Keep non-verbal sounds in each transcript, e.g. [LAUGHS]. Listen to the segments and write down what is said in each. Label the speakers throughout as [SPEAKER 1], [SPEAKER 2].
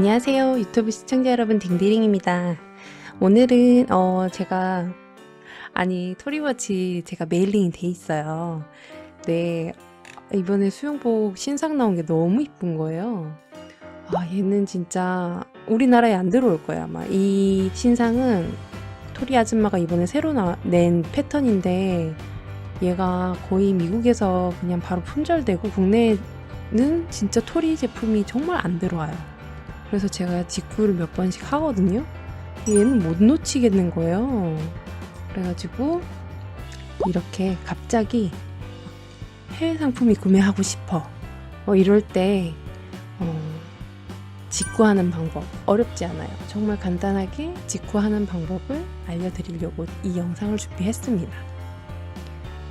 [SPEAKER 1] 안녕하세요. 유튜브 시청자 여러분 딩디링입니다. 오늘은 어 제가 아니 토리워치 제가 메일링이 돼 있어요. 네 이번에 수영복 신상 나온 게 너무 이쁜 거예요. 아 얘는 진짜 우리나라에 안 들어올 거야 아마 이 신상은 토리 아줌마가 이번에 새로 나, 낸 패턴인데 얘가 거의 미국에서 그냥 바로 품절되고 국내에는 진짜 토리 제품이 정말 안 들어와요. 그래서 제가 직구를 몇 번씩 하거든요. 얘는 못 놓치겠는 거예요. 그래가지고 이렇게 갑자기 해외 상품이 구매하고 싶어. 뭐 이럴 때 어, 직구하는 방법 어렵지 않아요. 정말 간단하게 직구하는 방법을 알려드리려고 이 영상을 준비했습니다.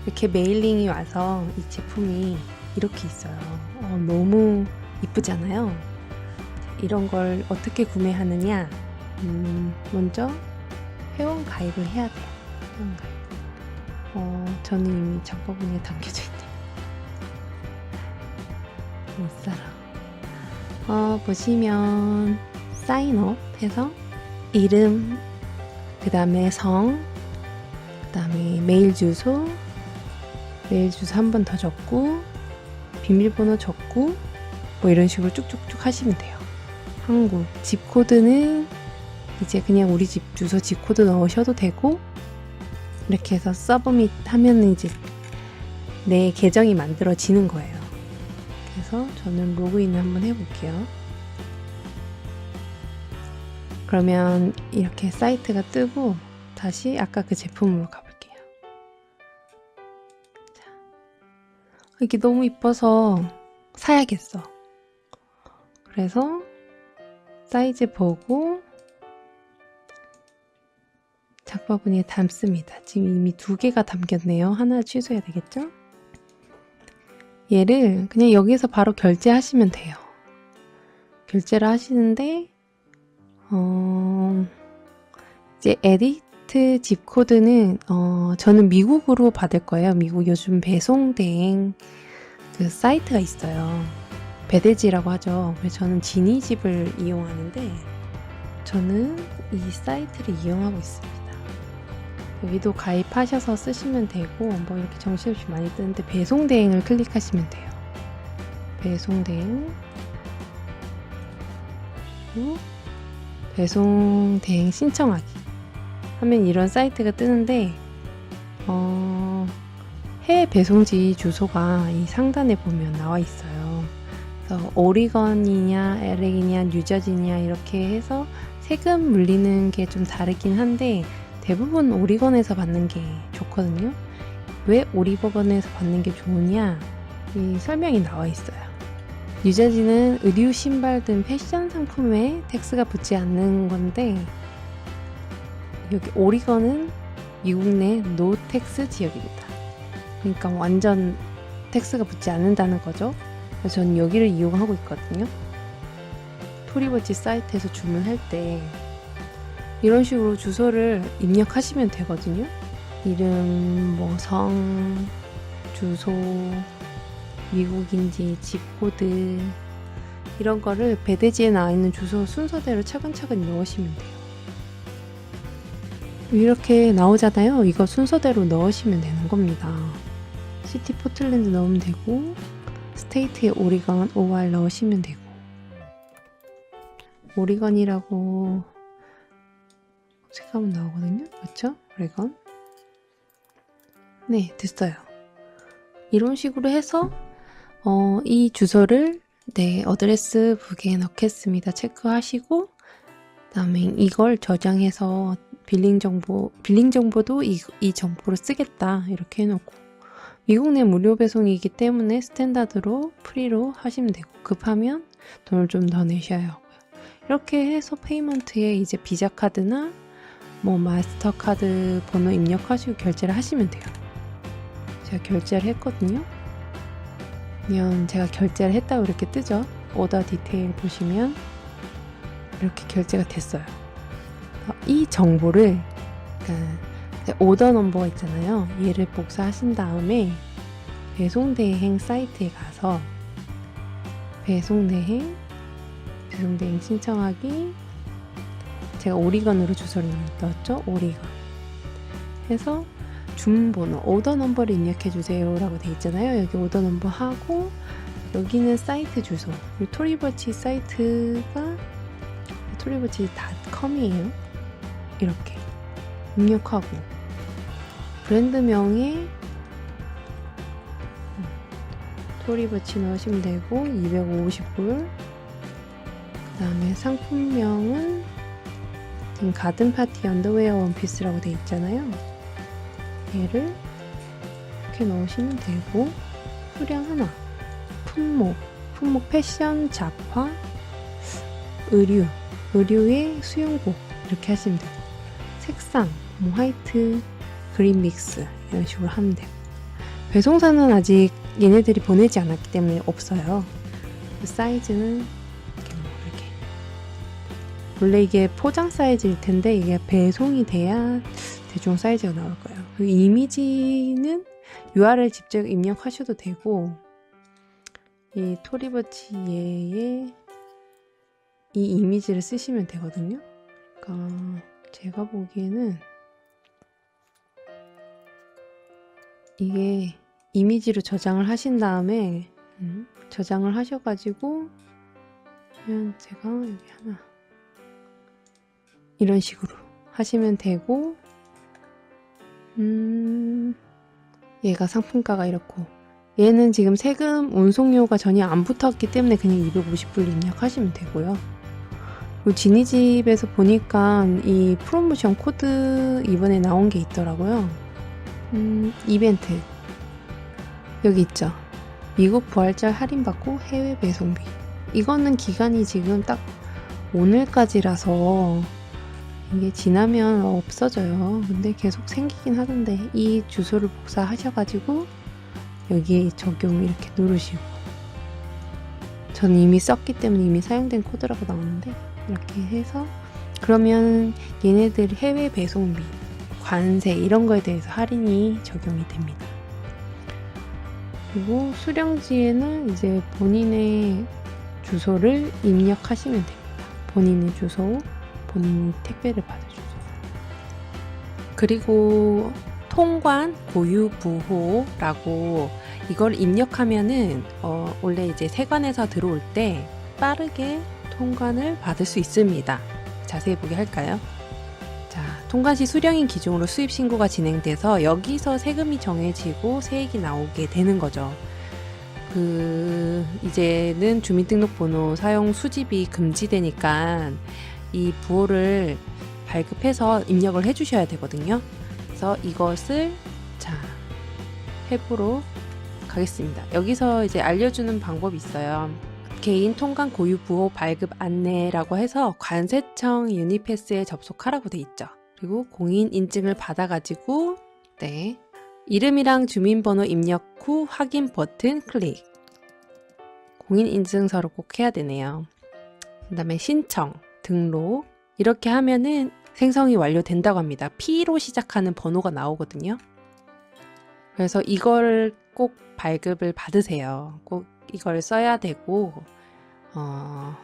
[SPEAKER 1] 이렇게 메일링이 와서 이 제품이 이렇게 있어요. 어, 너무 이쁘잖아요. 이런 걸 어떻게 구매하느냐? 음, 먼저 회원 가입을 해야 돼요. 회원 가입. 어, 저는 이미 장바구니에 담겨져 있네요. 못 살아. 어, 보시면 사인업 해서 이름, 그 다음에 성, 그 다음에 메일 주소, 메일 주소 한 번 더 적고, 비밀번호 적고, 뭐 이런 식으로 쭉쭉쭉 하시면 돼요. 한국 집 코드는 이제 그냥 우리 집 주소 집 코드 넣으셔도 되고 이렇게 해서 서브밋 하면 이제 내 계정이 만들어지는 거예요. 그래서 저는 로그인을 한번 해볼게요. 그러면 이렇게 사이트가 뜨고 다시 아까 그 제품으로 가볼게요. 자, 이게 너무 이뻐서 사야겠어. 그래서 사이즈 보고 장바구니에 담습니다. 지금 이미 두 개가 담겼네요. 하나 취소해야 되겠죠? 얘를 그냥 여기서 바로 결제하시면 돼요. 결제를 하시는데 어 이제 에디트 집 코드는 어 저는 미국으로 받을 거예요. 미국 요즘 배송 대행 그 사이트가 있어요. 배대지라고 하죠. 저는 지니집을 이용하는데 저는 이 사이트를 이용하고 있습니다. 여기도 가입하셔서 쓰시면 되고 뭐 이렇게 정신없이 많이 뜨는데 배송 대행을 클릭하시면 돼요. 배송 대행 배송 대행 신청하기 하면 이런 사이트가 뜨는데 어, 해외 배송지 주소가 이 상단에 보면 나와 있어요. 그래서 오리건이냐 LA냐 뉴저지냐 이렇게 해서 세금 물리는 게 좀 다르긴 한데 대부분 오리건에서 받는 게 좋거든요. 왜 오리버건에서 받는 게 좋으냐? 이 설명이 나와 있어요. 뉴저지는 의류, 신발 등 패션 상품에 텍스가 붙지 않는 건데 여기 오리건은 미국 내 노텍스 지역입니다. 그러니까 완전 텍스가 붙지 않는다는 거죠. 그래서 저는 여기를 이용하고 있거든요. 토리버치 사이트에서 주문할 때 이런 식으로 주소를 입력하시면 되거든요. 이름, 뭐 성, 주소, 미국인지 집 코드 이런 거를 배대지에 나와 있는 주소 순서대로 차근차근 넣으시면 돼요. 이렇게 나오잖아요. 이거 순서대로 넣으시면 되는 겁니다. 시티 포틀랜드 넣으면 되고 스테이트에 오리건 OR 넣으시면 되고 오리건이라고 색하면 나오거든요. 그렇죠? 오리건 네 됐어요. 이런 식으로 해서 어, 이 주소를 네 어드레스 북에 넣겠습니다. 체크하시고 그다음에 이걸 저장해서 빌링 정보 빌링 정보도 이, 이 정보로 쓰겠다 이렇게 해놓고 미국 내 무료 배송이기 때문에 스탠다드로 프리로 하시면 되고 급하면 돈을 좀 더 내셔야 하고요. 이렇게 해서 페이먼트에 이제 비자 카드나 뭐 마스터 카드 번호 입력하시고 결제를 하시면 돼요. 제가 결제를 했거든요. 그러면 제가 결제를 했다고 이렇게 뜨죠. 오더 디테일 보시면 이렇게 결제가 됐어요. 이 정보를 그러니까 오더 넘버가 있잖아요. 얘를 복사하신 다음에 배송 대행 사이트에 가서 배송 대행 그 배송 대행 신청하기 제가 오리건으로 주소를 넣었죠 오리건. 해서 주문번호 오더 넘버를 입력해 주세요 라고 돼 있잖아요. 여기 오더 넘버 하고 여기는 사이트 주소. 이 토리버치 사이트가 토리버치닷컴이에요. 이렇게 입력하고 브랜드명에 음, 토리버치 넣으시면 되고 250불. 그 다음에 상품명은 지금 가든 파티 언더웨어 원피스라고 돼 있잖아요. 얘를 이렇게 넣으시면 되고 수량 하나. 품목. 품목 패션 잡화 의류. 의류의 수영복. 이렇게 하시면 되고 색상. 뭐 화이트 그린 믹스 이런 식으로 하면 되고 배송사는 아직 얘네들이 보내지 않았기 때문에 없어요. 사이즈는 이렇게 뭐 이렇게. 원래 이게 포장 사이즈일 텐데 이게 배송이 돼야 대충 사이즈가 나올 거예요. 그 이미지는 URL 직접 입력하셔도 되고 이 토리버치의 이 이미지를 쓰시면 되거든요. 그러니까 제가 보기에는 이게 이미지로 저장을 하신 다음에 음, 저장을 하셔가지고 그냥 제가 여기 하나 이런 식으로 하시면 되고 음 얘가 상품가가 이렇고 얘는 지금 세금 운송료가 전혀 안 붙었기 때문에 그냥 250불 입력하시면 되고요. 지니집에서 보니까 이 프로모션 코드 이번에 나온 게 있더라고요. 음, 이벤트. 여기 있죠. 미국 부활절 할인받고 해외 배송비. 이거는 기간이 지금 딱 오늘까지라서 이게 지나면 없어져요. 근데 계속 생기긴 하던데 이 주소를 복사하셔가지고 여기에 적용 이렇게 누르시고 저는 이미 썼기 때문에 이미 사용된 코드라고 나오는데 이렇게 해서 그러면 얘네들 해외 배송비, 관세 이런 거에 대해서 할인이 적용이 됩니다. 그리고 수령지에는 이제 본인의 주소를 입력하시면 됩니다. 본인의 주소, 본인이 택배를 받을 주소. 그리고 통관 고유 부호라고 이걸 입력하면은 어, 원래 이제 세관에서 들어올 때 빠르게 통관을 받을 수 있습니다. 자세히 보게 할까요? 자, 통관 시 수령인 기준으로 수입 신고가 진행돼서 여기서 세금이 정해지고 세액이 나오게 되는 거죠. 그 이제는 주민등록번호 사용 수집이 금지되니까 이 부호를 발급해서 입력을 해주셔야 되거든요. 그래서 이것을 자 해보러 가겠습니다. 여기서 이제 알려주는 방법이 있어요. 개인 통관 고유 부호 발급 안내라고 해서 관세청 유니패스에 접속하라고 돼 있죠. 그리고 공인 인증을 받아가지고 네 이름이랑 주민번호 입력 후 확인 버튼 클릭. 공인 인증서를 꼭 해야 되네요. 그 다음에 신청, 등록 이렇게 하면은 생성이 완료된다고 합니다. P로 시작하는 번호가 나오거든요. 그래서 이걸 꼭 발급을 받으세요. 꼭 이걸 써야 되고, 어,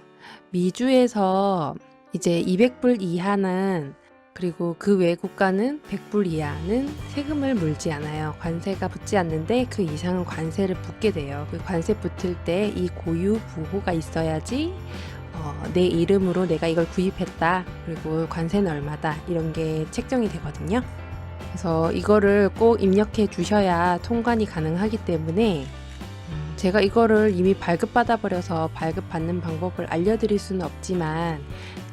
[SPEAKER 1] 미주에서 이제 200불 이하는 그리고 그 외 국가는 100불 이하는 세금을 물지 않아요. 관세가 붙지 않는데 그 이상은 관세를 붙게 돼요. 그 관세 붙을 때 이 고유 부호가 있어야지 어, 내 이름으로 내가 이걸 구입했다. 그리고 관세는 얼마다. 이런 게 책정이 되거든요. 그래서 이거를 꼭 입력해 주셔야 통관이 가능하기 때문에 음, 제가 이거를 이미 발급받아 버려서 발급받는 방법을 알려드릴 수는 없지만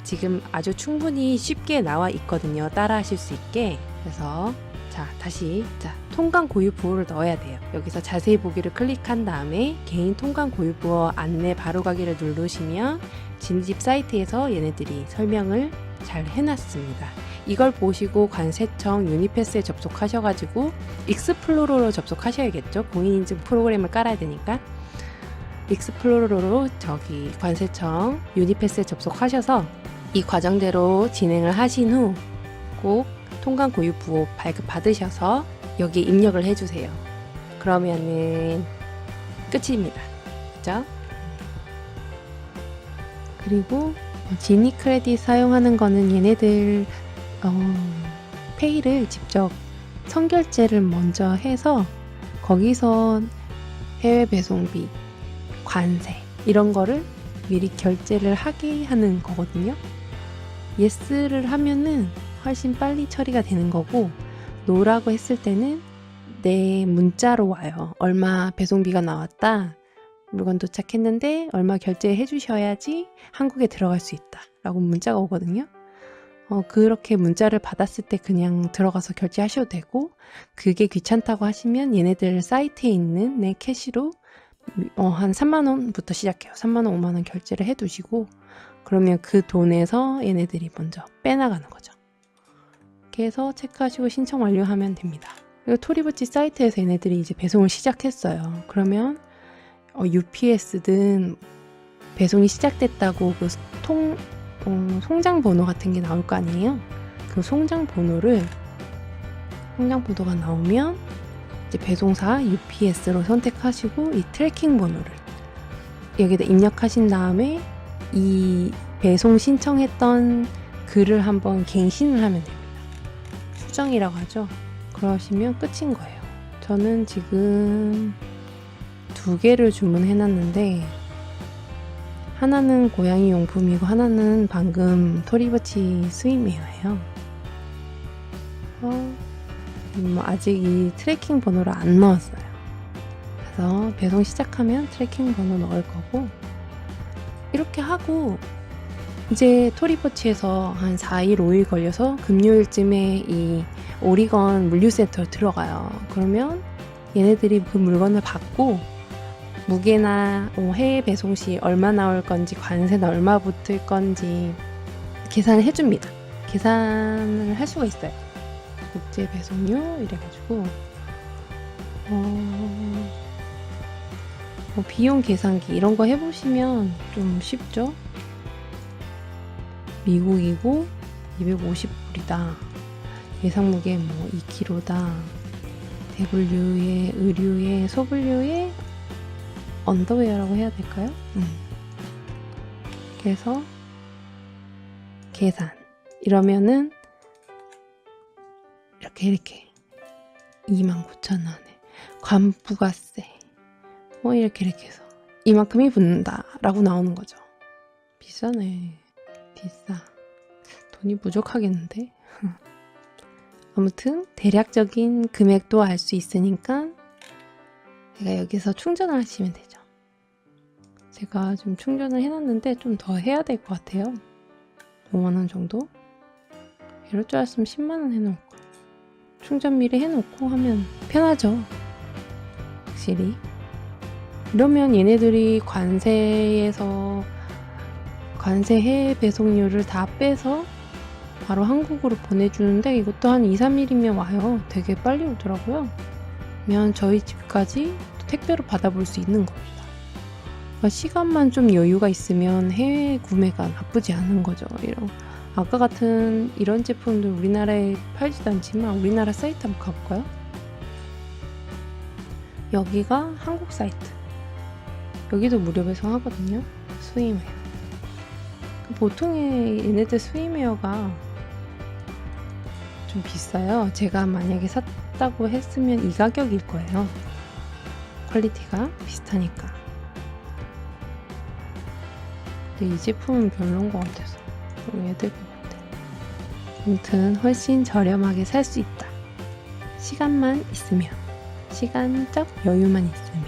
[SPEAKER 1] 지금 아주 충분히 쉽게 나와 있거든요. 따라 하실 수 있게. 그래서 자, 다시 자, 통관 고유 부호를 넣어야 돼요. 여기서 자세히 보기를 클릭한 다음에 개인 통관 고유 부호 안내 바로 가기를 누르시면 진집 사이트에서 얘네들이 설명을 잘 해놨습니다. 이걸 보시고 관세청 유니패스에 접속하셔가지고 익스플로러로 접속하셔야겠죠. 공인인증 프로그램을 깔아야 되니까. 익스플로러로 저기 관세청 유니패스에 접속하셔서 이 과정대로 진행을 하신 후 꼭 통관 고유 부호 발급 받으셔서 여기 입력을 해주세요. 그러면은 끝입니다. 그죠? 그리고 지니 크레딧 사용하는 거는 얘네들 어, 페이를 직접 선결제를 먼저 해서 거기서 해외 배송비, 관세 이런 거를 미리 결제를 하게 하는 거거든요. 예스를 하면은 훨씬 빨리 처리가 되는 거고 노라고 했을 때는 내 문자로 와요. 얼마 배송비가 나왔다. 물건 도착했는데 얼마 결제해 주셔야지 한국에 들어갈 수 있다. 라고 문자가 오거든요. 어, 그렇게 문자를 받았을 때 그냥 들어가서 결제하셔도 되고, 그게 귀찮다고 하시면 얘네들 사이트에 있는 내 캐시로 어, 한 3만원부터 시작해요. 3만원, 5만원 결제를 해 두시고, 그러면 그 돈에서 얘네들이 먼저 빼나가는 거죠. 이렇게 해서 체크하시고 신청 완료하면 됩니다. 그리고 토리버치 사이트에서 얘네들이 이제 배송을 시작했어요. 그러면 어, UPS든 배송이 시작됐다고 그 통, 어, 송장 번호 같은 게 나올 거 아니에요? 그 송장 번호를 송장 번호가 나오면 배송사 UPS로 선택하시고 이 트래킹 번호를 여기다 입력하신 다음에 이 배송 신청했던 글을 한번 갱신을 하면 됩니다. 수정이라고 하죠. 그러시면 끝인 거예요. 저는 지금 두 개를 주문해 놨는데 하나는 고양이 용품이고 하나는 방금 토리버치 스위메어예요. 어, 뭐 아직 이 트래킹 번호를 안 넣었어요. 그래서 배송 시작하면 트래킹 번호 넣을 거고 이렇게 하고 이제 토리버치에서 한 4일, 5일 걸려서 금요일쯤에 이 오리건 물류센터 들어가요. 그러면 얘네들이 그 물건을 받고 무게나 어, 해외 배송 시 얼마 나올 건지 관세는 얼마 붙을 건지 계산을 해줍니다. 계산을 할 수가 있어요. 국제 배송료 이래가지고 어, 뭐 비용 계산기 이런 거 해보시면 좀 쉽죠? 미국이고 250불이다. 예상 무게 뭐 2kg다. 대분류에 의류에 소분류에 언더웨어라고 해야 될까요? 음. 그래서 계산 이러면은 이렇게 이렇게 29,000원에 관부가세 뭐 이렇게 이렇게 해서 이만큼이 붙는다 라고 나오는 거죠 비싸네 비싸 돈이 부족하겠는데 [LAUGHS] 아무튼 대략적인 금액도 알 수 있으니까 제가 여기서 충전을 하시면 되죠. 제가 좀 충전을 해놨는데 좀 더 해야 될 것 같아요. 5만원 정도? 이럴 줄 알았으면 10만원 해놓을 거. 충전 미리 해놓고 하면 편하죠. 확실히. 이러면 얘네들이 관세에서 관세 해외 배송료를 다 빼서 바로 한국으로 보내주는데 이것도 한 2, 3일이면 와요. 되게 빨리 오더라고요. 면 저희 집까지 택배로 받아볼 수 있는 겁니다. 그러니까 시간만 좀 여유가 있으면 해외 구매가 나쁘지 않은 거죠. 이런 아까 같은 이런 제품들 우리나라에 팔지도 않지만 우리나라 사이트 한번 가볼까요? 여기가 한국 사이트. 여기도 무료 배송하거든요. 스위메어. 보통의 얘네들 스위메어가 좀 비싸요. 제가 만약에 샀다고 했으면 이 가격일 거예요. 퀄리티가 비슷하니까. 근데 이 제품은 별론 것 같아서 얘들. 아무튼 훨씬 저렴하게 살 수 있다. 시간만 있으면, 시간적 여유만 있으면.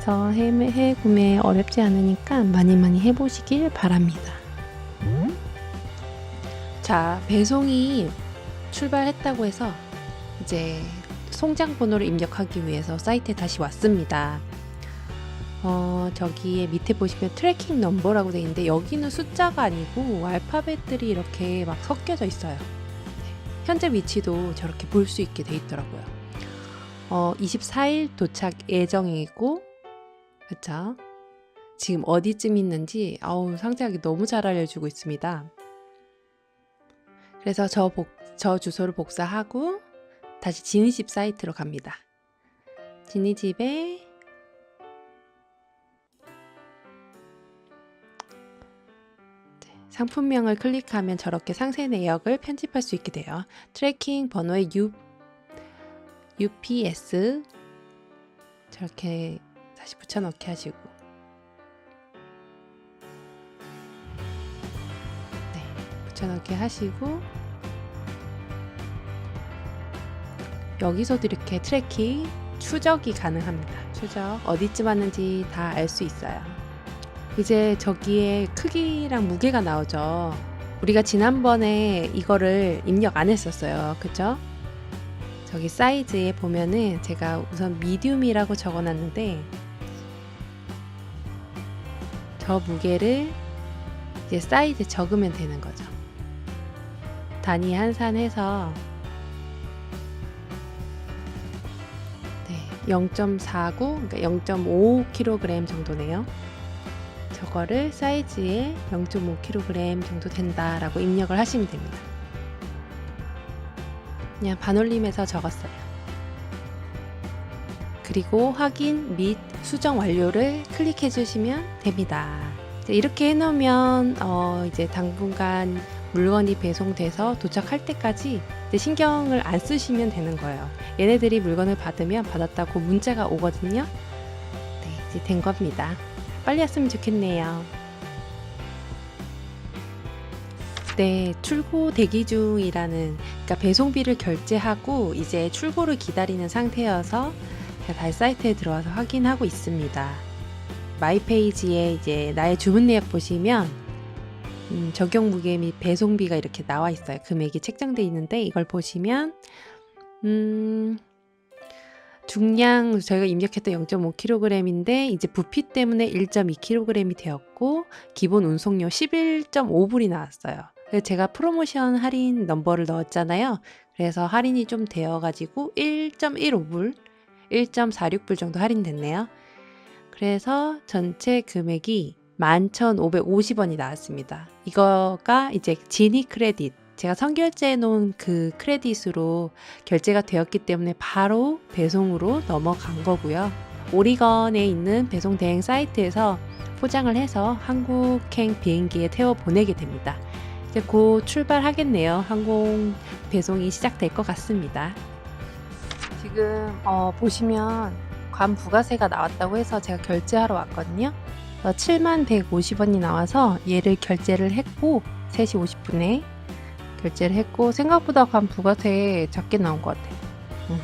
[SPEAKER 1] 저 해외, 해외 구매 어렵지 않으니까 많이 많이 해보시길 바랍니다. 자, 배송이 출발했다고 해서 이제 송장 번호를 입력하기 위해서 사이트에 다시 왔습니다. 어, 저기에 밑에 보시면 트래킹 넘버라고 되어 있는데 여기는 숫자가 아니고 알파벳들이 이렇게 막 섞여져 있어요. 네. 현재 위치도 저렇게 볼 수 있게 돼 있더라고요. 어, 24일 도착 예정이고, 그쵸? 지금 어디쯤 있는지, 아우, 상세하게 너무 잘 알려주고 있습니다. 그래서 저, 복, 저 주소를 복사하고, 다시 지니 집 사이트로 갑니다. 지니 집에 상품명을 클릭하면 저렇게 상세 내역을 편집할 수 있게 돼요. 트래킹 번호에 U, UPS 저렇게 다시 붙여넣기 하시고 네, 붙여넣기 하시고 여기서도 이렇게 트래킹 추적이 가능합니다. 추적 어디쯤 왔는지 다 알 수 있어요. 이제 저기에 크기랑 무게가 나오죠. 우리가 지난번에 이거를 입력 안 했었어요. 그죠? 저기 사이즈에 보면은 제가 우선 미디움이라고 적어놨는데 저 무게를 이제 사이즈 적으면 되는 거죠. 단위 한산해서 네, 0.49, 그러니까 0.5kg 정도네요. 저거를 사이즈에 0.5kg 정도 된다라고 입력을 하시면 됩니다. 그냥 반올림해서 적었어요. 그리고 확인 및 수정 완료를 클릭해 주시면 됩니다. 이렇게 해놓으면 어 이제 당분간 물건이 배송돼서 도착할 때까지 신경을 안 쓰시면 되는 거예요. 얘네들이 물건을 받으면 받았다고 문자가 오거든요. 네, 이제 된 겁니다. 빨리 왔으면 좋겠네요. 네, 출고 대기 중이라는, 그러니까 배송비를 결제하고 이제 출고를 기다리는 상태여서 제가 다시 사이트에 들어와서 확인하고 있습니다. 마이 페이지에 이제 나의 주문 내역 보시면 음, 적용 무게 및 배송비가 이렇게 나와 있어요. 금액이 책정되어 있는데 이걸 보시면 음, 중량 저희가 입력했던 0.5kg인데 이제 부피 때문에 1.2kg이 되었고 기본 운송료 11.5불이 나왔어요. 그래서 제가 프로모션 할인 넘버를 넣었잖아요. 그래서 할인이 좀 되어가지고 1.15불, 1.46불 정도 할인됐네요. 그래서 전체 금액이 11,550원이 나왔습니다. 이거가 이제 지니 크레딧 제가 선결제해 놓은 그 크레딧으로 결제가 되었기 때문에 바로 배송으로 넘어간 거고요. 오리건에 있는 배송 대행 사이트에서 포장을 해서 한국행 비행기에 태워 보내게 됩니다. 이제 곧 출발하겠네요. 항공 배송이 시작될 것 같습니다. 지금 어, 보시면 관 부가세가 나왔다고 해서 제가 결제하러 왔거든요. 7만 150원이 나와서 얘를 결제를 했고 3시 50분에 결제를 했고 생각보다 관 부가세 작게 나온 것 같아요. 음.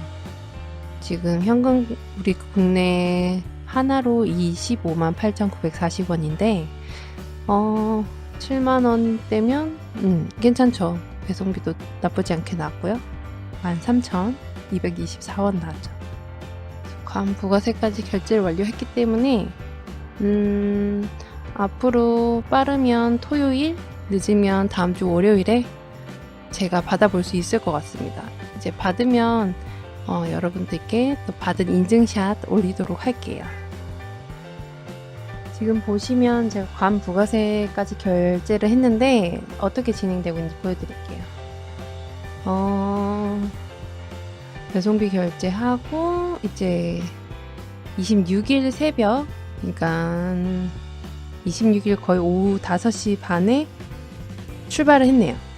[SPEAKER 1] 지금 현금 우리 국내 하나로 25만 8,940원인데 어 7만 원대면 음, 괜찮죠. 배송비도 나쁘지 않게 나왔고요. 13,224원 나왔죠. 관 부가세까지 결제를 완료했기 때문에 음, 앞으로 빠르면 토요일, 늦으면 다음 주 월요일에 제가 받아볼 수 있을 것 같습니다. 이제 받으면 어, 여러분들께 또 받은 인증샷 올리도록 할게요. 지금 보시면 제가 관 부가세까지 결제를 했는데 어떻게 진행되고 있는지 보여드릴게요. 어, 배송비 결제하고 이제 26일 새벽 그러니까 26일 거의 오후 5시 반에 출발을 했네요.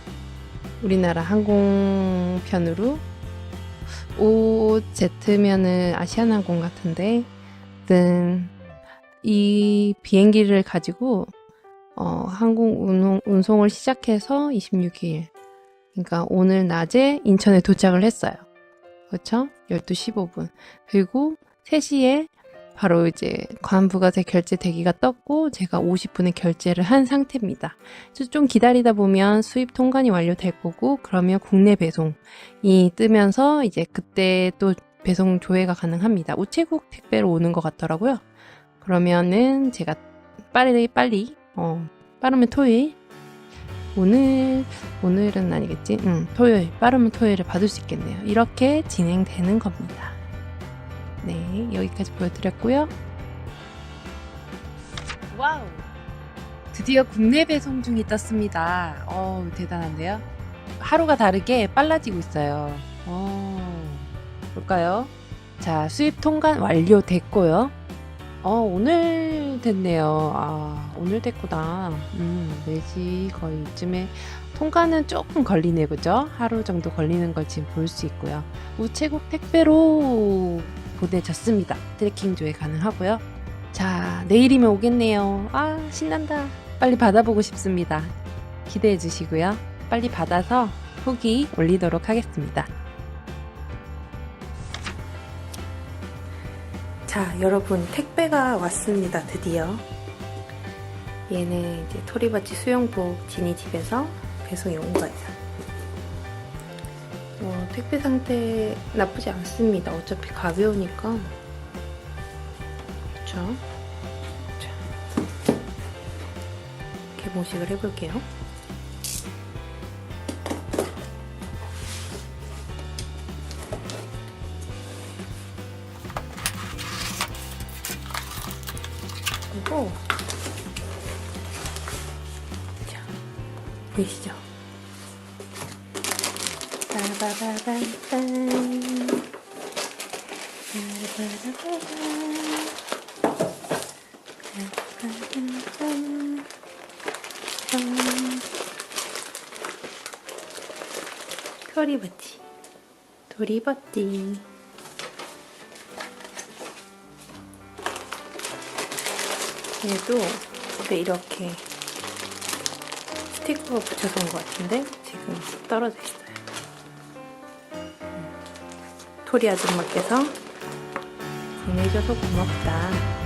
[SPEAKER 1] 우리나라 항공편으로 OZ면은 아시아나항공 같은데 하여튼 이 비행기를 가지고 어, 항공 운송, 운송 을 시작해서 26일 그러니까 오늘 낮에 인천에 도착을 했어요. 그렇죠? 12시 15분. 그리고 3시에 바로 이제 관부가세 결제 대기가 떴고 제가 50분에 결제를 한 상태입니다. 좀 기다리다 보면 수입 통관이 완료될 거고 그러면 국내 배송이 뜨면서 이제 그때 또 배송 조회가 가능합니다. 우체국 택배로 오는 것 같더라고요. 그러면은 제가 빨리 빨리 어 빠르면 토요일 오늘 오늘은 아니겠지? 응 토요일 빠르면 토요일에 받을 수 있겠네요. 이렇게 진행되는 겁니다. 네, 여기까지 보여드렸고요. 와우! 드디어 국내 배송 중이 떴습니다. 어 대단한데요? 하루가 다르게 빨라지고 있어요. 어, 볼까요? 자, 수입 통관 완료됐고요. 어, 오늘 됐네요. 아, 오늘 됐구나. 음, 4시 거의 이쯤에 통과는 조금 걸리네, 그죠? 하루 정도 걸리는 걸 지금 볼 수 있고요. 우체국 택배로 보내졌습니다. 트래킹 조회 가능하고요. 자, 내일이면 오겠네요. 아, 신난다. 빨리 받아보고 싶습니다. 기대해 주시고요. 빨리 받아서 후기 올리도록 하겠습니다. 자, 여러분, 택배가 왔습니다. 드디어. 얘는 이제 토리바치 수영복 지니 집에서 배송이 온 거예요. 어, 택배 상태 나쁘지 않습니다. 어차피 가벼우니까. 그쵸? 자, 개봉식을 해볼게요. 그리고 자 보이시죠? 빠바바밤밤 빠바바밤 토리버치 토리버치 얘도 이렇게 스티커 붙여서 온 것 같은데 지금 떨어져 있어 요. 음. 토리 아줌마께서 보내줘서 고맙다.